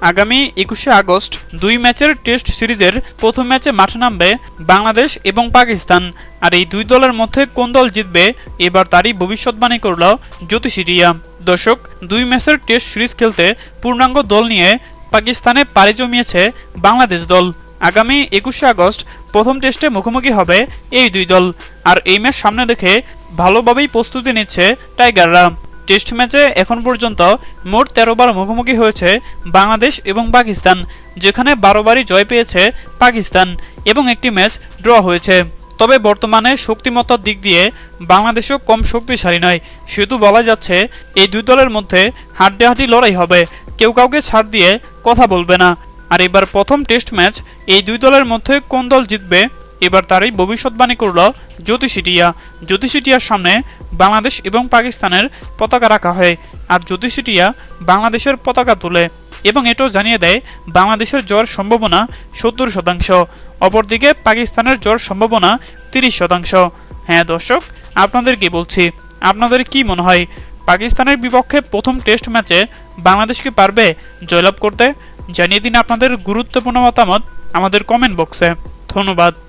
আগামী একুশে আগস্ট দুই ম্যাচের টেস্ট সিরিজের প্রথম ম্যাচে মাঠে নামবে বাংলাদেশ এবং পাকিস্তান। আর এই দুই দলের মধ্যে কোন দল জিতবে, এবার তারই ভবিষ্যৎবাণী করল জ্যোতিষিরিয়া দর্শক, দুই ম্যাচের টেস্ট সিরিজ খেলতে পূর্ণাঙ্গ দল নিয়ে পাকিস্তানে পাড়ি জমিয়েছে বাংলাদেশ দল। আগামী একুশে আগস্ট প্রথম টেস্টে মুখোমুখি হবে এই দুই দল। আর এই ম্যাচ সামনে রেখে ভালোভাবেই প্রস্তুতি নিচ্ছে টাইগাররা। টেস্ট ম্যাচে এখন পর্যন্ত মোট বার মুখোমুখি হয়েছে বাংলাদেশ এবং পাকিস্তান, যেখানে বারো বারই জয় পেয়েছে পাকিস্তান এবং একটি ম্যাচ ড্র হয়েছে। তবে বর্তমানে শক্তিমত্তার দিক দিয়ে বাংলাদেশও কম শক্তিশালী নয়। সেহেতু বলা যাচ্ছে, এই দুই দলের মধ্যে হাড্ডাহাড্ডি লড়াই হবে। কেউ কাউকে ছাড় দিয়ে কথা বলবে না। আর এবার প্রথম টেস্ট ম্যাচ, এই দুই দলের মধ্যে কোন দল জিতবে এবার তারই ভবিষ্যৎবাণী করল জ্যোতিষিটিয়া জ্যোতিষিটিয়ার সামনে বাংলাদেশ এবং পাকিস্তানের পতাকা রাখা হয় আর জ্যোতিষিটিয়া বাংলাদেশের পতাকা তোলে এবং এটাও জানিয়ে দেয়, বাংলাদেশের জ্বর সম্ভাবনা সত্তর শতাংশ, অপরদিকে পাকিস্তানের জ্বর সম্ভাবনা তিরিশ শতাংশ। হ্যাঁ দর্শক, আপনাদের কি বলছি? আপনাদের কি মনে হয়? পাকিস্তানের বিপক্ষে প্রথম টেস্ট ম্যাচে বাংলাদেশ কি পারবে জয়লাভ করতে? জানিয়ে দিন আপনাদের গুরুত্বপূর্ণ মতামত আমাদের কমেন্ট বক্সে। ধন্যবাদ।